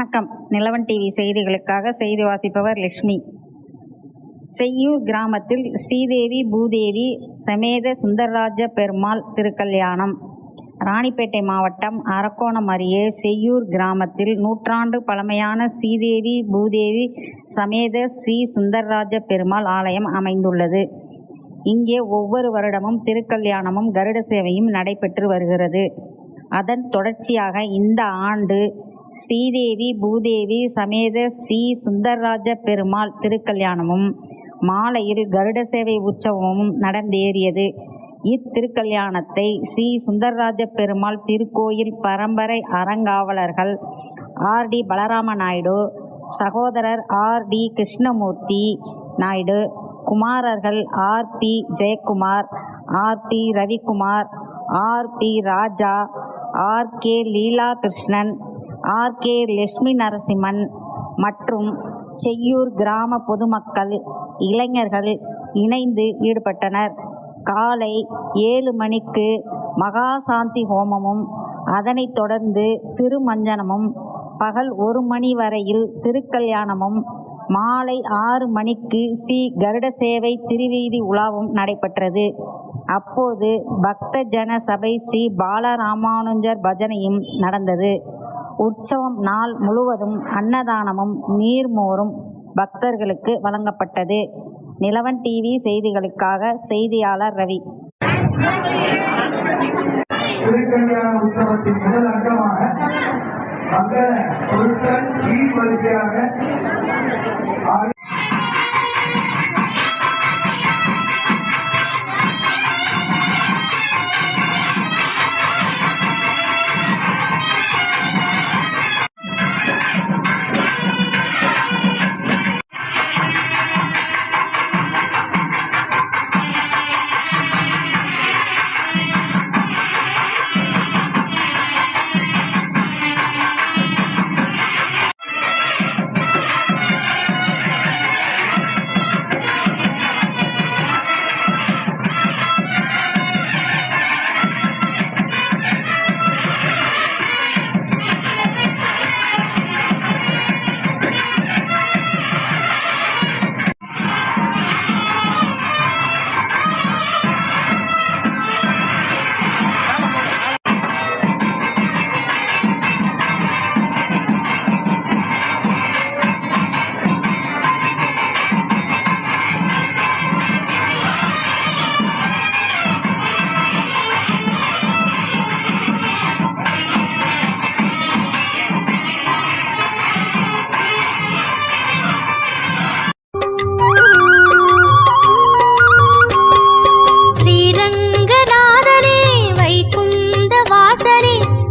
வணக்கம். நிலவன் டிவி செய்திகளுக்காக செய்தி வாசிப்பவர் லட்சுமி. செய்யூர் கிராமத்தில் ஸ்ரீதேவி பூதேவி சமேத சுந்தரராஜ பெருமாள் திருக்கல்யாணம். ராணிப்பேட்டை மாவட்டம் அரக்கோணம் அருகே செய்யூர் கிராமத்தில் நூற்றாண்டு பழமையான ஸ்ரீதேவி பூதேவி சமேத ஸ்ரீ சுந்தரராஜ பெருமாள் ஆலயம் அமைந்துள்ளது. இங்கே ஒவ்வொரு வருடமும் திருக்கல்யாணமும் கருட சேவையும் நடைபெற்று வருகிறது. அதன் தொடர்ச்சியாக இந்த ஆண்டு ஸ்ரீதேவி பூதேவி சமேத ஸ்ரீ சுந்தரராஜ பெருமாள் திருக்கல்யாணமும் மாலையில் கருட சேவை உற்சவமும் நடந்தேறியது. இத்திருக்கல்யாணத்தை ஸ்ரீ சுந்தரராஜ பெருமாள் திருக்கோயில் பரம்பரை அறங்காவலர்கள் ஆர். டி. பலராம நாயுடு சகோதரர் ஆர். டி. கிருஷ்ணமூர்த்தி நாயுடு குமாரர்கள் R. P. Jayakumar R. P. Ravikumar R. P. Raja R. K. Leela Krishnan R. K. Lakshmi Narasimhan மற்றும் செய்யூர் கிராம பொதுமக்கள் இளைஞர்கள் இணைந்து ஈடுபட்டனர். காலை ஏழு மணிக்கு மகாசாந்தி ஹோமமும் அதனைத் தொடர்ந்து திருமஞ்சனமும் பகல் ஒரு மணி வரையில் திருக்கல்யாணமும் மாலை ஆறு மணிக்கு ஸ்ரீ கருட சேவை திருவீதி உலாவும் நடைபெற்றது. அப்போது பக்த ஜன சபை ஸ்ரீ பாலராமானுஜர் பஜனையும் நடந்தது. உற்சவம் நாள் முழுவதும் அன்னதானமும் நீர்மோரும் பக்தர்களுக்கு வழங்கப்பட்டது. நிலவன் டிவி செய்திகளுக்காக செய்தியாளர் ரவி. உற்சவத்தின் முதல் அங்கமாக பொருட்கள் சீர்வரிசையாக